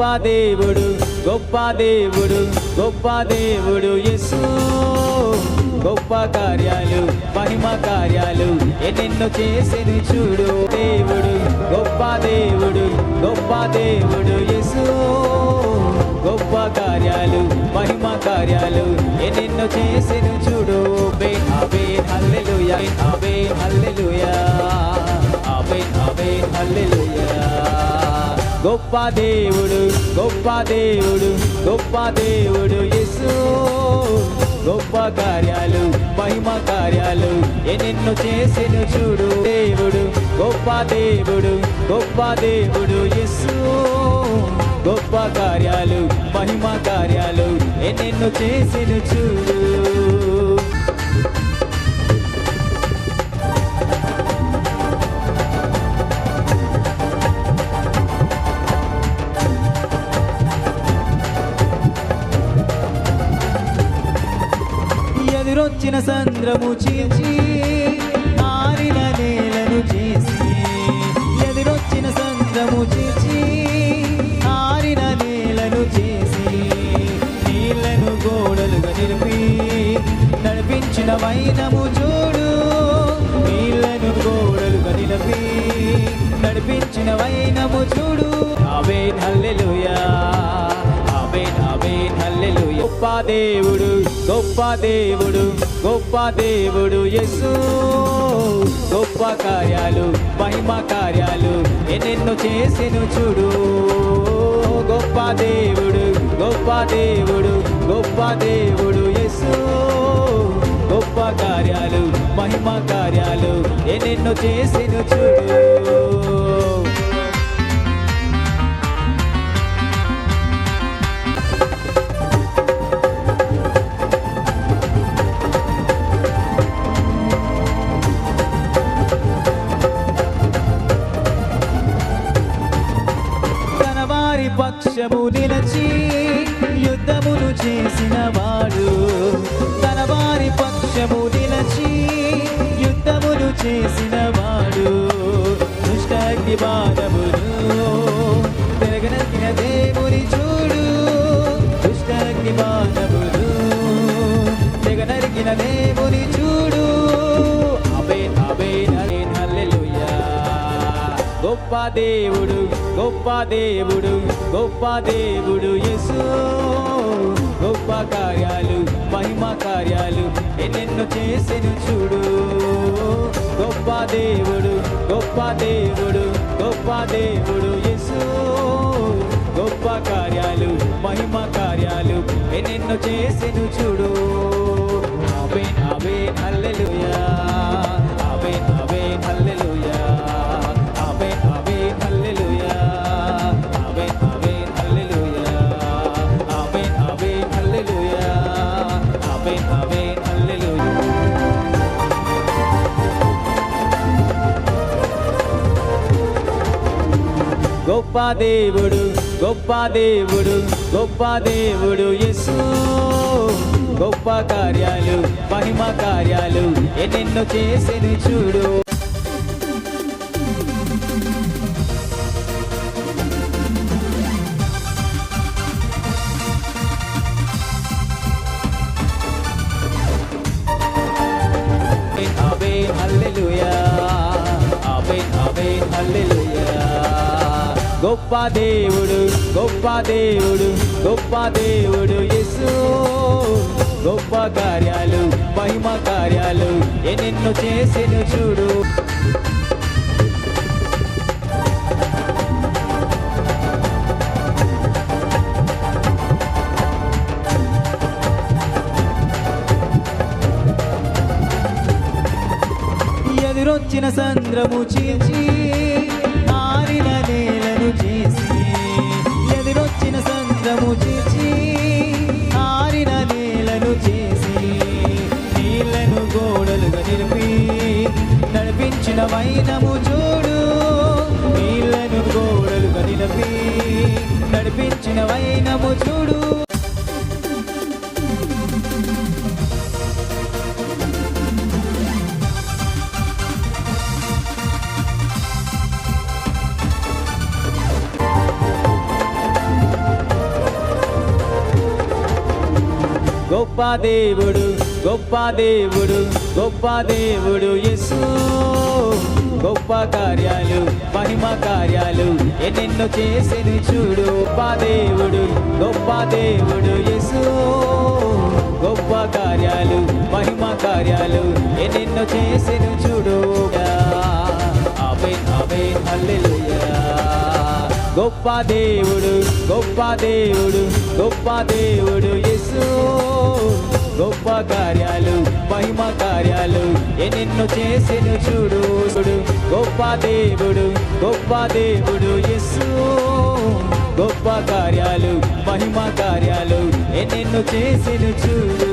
గొప్ప దేవుడు గొప్ప దేవుడు గొప్ప దేవుడు యేసు. గొప్ప కార్యాలు మహిమ కార్యాలు ఎన్నెన్నో చేసేది చూడు దేవుడు గొప్ప దేవుడు గొప్ప దేవుడు యేసు. గొప్ప దేవుడు గొప్ప దేవుడు గొప్ప దేవుడు యేసు. గొప్ప కార్యాలు మహిమ కార్యాలు ఎన్నెన్నో చేసెను చూడు దేవుడు. గొప్ప దేవుడు గొప్ప దేవుడు యేసు. గొప్ప కార్యాలు మహిమ కార్యాలు ఎన్నెన్నో చేసెను చూడు. ఎదురొచ్చిన సంద్రము చీల్చి ఆరిన నేలను చేసి ఎదురొచ్చిన సంద్రము చీల్చి ఆరిన నేలను చేసి నీళ్ళను గోడలుగా నిలిపి నడిపించిన వైనము చూడు. నీళ్ళను గోడలుగా నిలిపి నడిపించిన వైనము చూడు. అవే నల్లెలుయా అవే ఆమేన్ హల్లెలూయా. గొప్ప దేవుడు గొప్ప దేవుడు గొప్ప దేవుడు యేసు. గొప్ప కార్యాలు మహిమ కార్యాలు ఎన్నెన్నో చేసెను చూడు. గొప్ప దేవుడు గొప్ప దేవుడు గొప్ప దేవుడు యేసు. గొప్ప కార్యాలు మహిమ కార్యాలు ఎన్నెన్నో చేసెను చూడు. పక్షము యుద్ధములు యుద్ధమును చేసిన వాడు. తన వారి పక్షము నిలచి యుద్ధమును చేసిన వాడు. దుష్టాగ్ని బాణములు గొప్ప దేవుడు గొప్ప దేవుడు గొప్ప దేవుడు యేసు. గొప్ప కార్యాలు మహిమ కార్యాలు ఎన్నెన్నో చేసెను చూడు. గొప్ప దేవుడు గొప్ప దేవుడు గొప్ప దేవుడు యేసు. గొప్ప కార్యాలు మహిమ కార్యాలు ఎన్నెన్నో చేసెను చూడు. అవే అవే అల్లెలు గొప్ప దేవుడు గొప్ప దేవుడు గొప్ప దేవుడు యేసు. గొప్ప కార్యాలు మహిమ కార్యాలు ఎన్నెన్నో చేసిన చూడు. గొప్ప దేవుడు గొప్ప దేవుడు గొప్ప దేవుడు యేసు. గొప్ప కార్యాలు మహిమ కార్యాలు ఎన్నెన్నో చేసెను చూడు. ఎదురొచ్చిన సంద్రము చీల్చి చూడు నీళ్ళను గోడలు కదిలపి నడిపించిన వైనము చూడు. గొప్ప దేవుడు గొప్ప దేవుడు గొప్ప దేవుడు యసు. గొప్ప కార్యాలు మహిమ కార్యాలు. ఎన్నెన్నో చేసేది చూడు గొప్ప దేవుడు గొప్ప దేవుడు యేసు. గొప్ప కార్యాలు మహిమ కార్యాలు. ఎన్నెన్నో చేసేది గొప్ప దేవుడు గొప్ప దేవుడు గొప్ప దేవుడు యేసు. గొప్ప కార్యాలు మహిమ కార్యాలు ఎన్నెన్నో చేసెను చూడు గొప్ప దేవుడు గొప్ప దేవుడు యేసు. గొప్ప కార్యాలు మహిమ కార్యాలు ఎన్నెన్నో చేసెను చూడు.